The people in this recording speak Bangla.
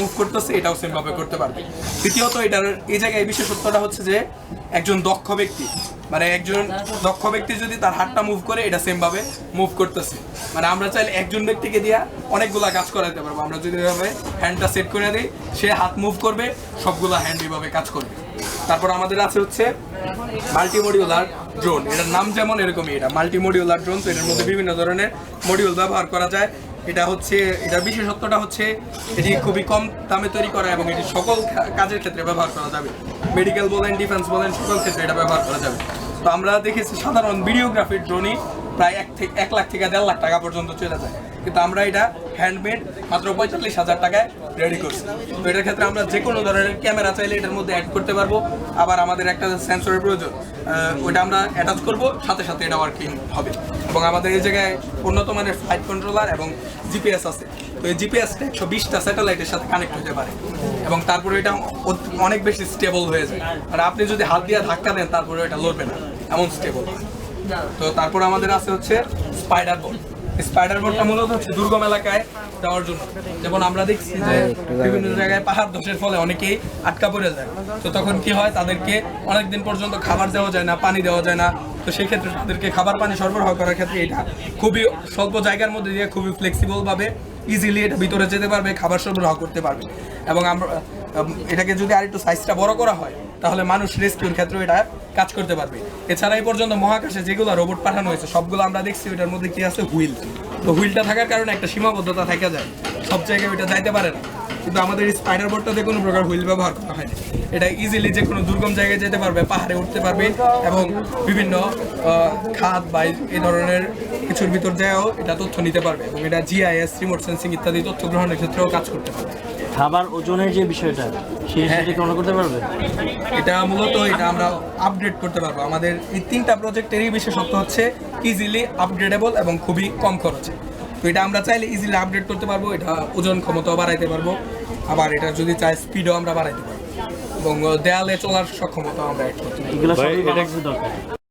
মুভ করতেছে, এটাও সেম ভাবে করতে পারবে। দ্বিতীয়ত, এটার, এই জায়গায় এই বিশেষত্বটা হচ্ছে যে, একজন দক্ষ ব্যক্তি মানে একজন দক্ষ ব্যক্তি যদি তার হাতটা মুভ করে, এটা সেম ভাবে মুভ করতেছে। মানে আমরা চাইলে একজন ব্যক্তিকে দিয়া অনেকগুলা কাজ করাতে পারব। আমরা যদি এভাবে হ্যান্ডটা সেট করে দিই, সে হাত মুভ করবে, সবগুলা হ্যান্ড এভাবে কাজ করবে। তারপর আমাদের আছে হচ্ছে মাল্টি মডিউলার ড্রোন এটার নাম যেমন এরকমই, এটা মাল্টি মডিউলার ড্রোন তো এটার মধ্যে বিভিন্ন ধরনের মডিউল ব্যবহার করা যায়। এটা হচ্ছে, এটার বিশেষত্বটা হচ্ছে এটি খুবই কম দামে তৈরি করা এবং এটি সকল কাজের ক্ষেত্রে ব্যবহার করা যাবে। মেডিকেল বলেন ডিফেন্স বলেন, সকল ক্ষেত্রে এটা ব্যবহার করা যাবে। তো আমরা দেখেছি সাধারণ ভিডিওগ্রাফির ড্রোনই প্রায় এক থেকে এক লাখ থেকে দেড় লাখ টাকা পর্যন্ত চলে যায়। কিন্তু আমরা এটা হ্যান্ডমেড মাত্র পঁয়তাল্লিশ হাজার টাকায় রেডি করছি। তো এটার ক্ষেত্রে আমরা যে কোনো ধরনের ক্যামেরা চাইলে এটার মধ্যে অ্যাড করতে পারব। আবার আমাদের একটা সেন্সরের প্রয়োজন ওটা আমরা অ্যাটাচ করব, সাথে সাথে এটা ওয়ার্কিং হবে। এবং আমাদের এই জায়গায় উন্নত মানের ফ্লাইট কন্ট্রোলার এবং জিপিএস আছে। তো এই জিপিএসটা একশো বিশটা স্যাটেলাইটের সাথে কানেক্ট হতে পারে। এবং তারপরে এটা অনেক বেশি স্টেবল হয়ে যায়। আর আপনি যদি হাত দিয়ে ধাক্কা দেন, তারপরে এটা লড়বে না। এমন স্টেবল তো তারপর আমাদের আছে হচ্ছে স্পাইডার বোর্ড স্পাইডার বোর্ডটা মূলত হচ্ছে দুর্গম এলাকায় যাওয়ার জন্য। যেমন আমরা দেখছি যে বিভিন্ন জায়গায় পাহাড় ধসের ফলে অনেকেই আটকা পড়ে যায়। তো তখন কি হয় তাদেরকে অনেক দিন পর্যন্ত খাবার দেওয়া যায় না পানি দেওয়া যায় না। তো সেই ক্ষেত্রে তাদেরকে খাবার পানি সরবরাহ করার ক্ষেত্রে এটা খুবই স্বল্প জায়গার মধ্যে দিয়ে খুবই ফ্লেক্সিবল ভাবে ইজিলি এটা ভিতরে যেতে পারবে খাবার সরবরাহ করতে পারবে। এবং আমরা এটাকে যদি আরেকটু সাইজটা বড় করা হয় তাহলে মানুষ রেস্কিউর ক্ষেত্রে এটা কাজ করতে পারবে। এছাড়া এই পর্যন্ত মহাকাশে যেগুলো রোবট পাঠানো হয়েছে, সবগুলো আমরা দেখছি, ওইটার মধ্যে কি আছে? হুইল। তো হুইলটা থাকার কারণে একটা সীমাবদ্ধতা থাকা যায়। সব জায়গায় ওইটা যাইতে পারে না। কিন্তু আমাদের স্পাইডার বোর্ডটাতে কোনো প্রকার হুইল ব্যবহার করা হয় এটা ইজিলি যে কোনো দুর্গম জায়গায় যেতে পারবে পাহাড়ে উঠতে পারবে এবং বিভিন্ন খাত বা এই ধরনের কিছুর ভিতর যাও এটা তথ্য নিতে পারবে এবং এটা জিআইএস রিমোট সেন্সিং ইত্যাদি তথ্য গ্রহণের ক্ষেত্রেও কাজ করতে পারবে। খাবার ওজনের যে বিষয়টা সেই হ্যাঁ। সেটা গ্রহণ করতে পারবে? এটা মূলত এটা আমরা আপডেট করতে পারব। আমাদের এই তিনটা প্রজেক্টেরই বিশেষত্ব হচ্ছে ইজিলি আপগ্রেডেবল এবং খুবই কম খরচে। তো এটা আমরা চাইলে ইজিলি আপডেট করতে পারব এটা ওজন ক্ষমতাও বাড়াইতে পারব। আবার এটা যদি চাই স্পিডও আমরা বাড়াইতে পারব। এবং দেয়ালে চলার সক্ষমতাও আমরা অ্যাড করতে পারব।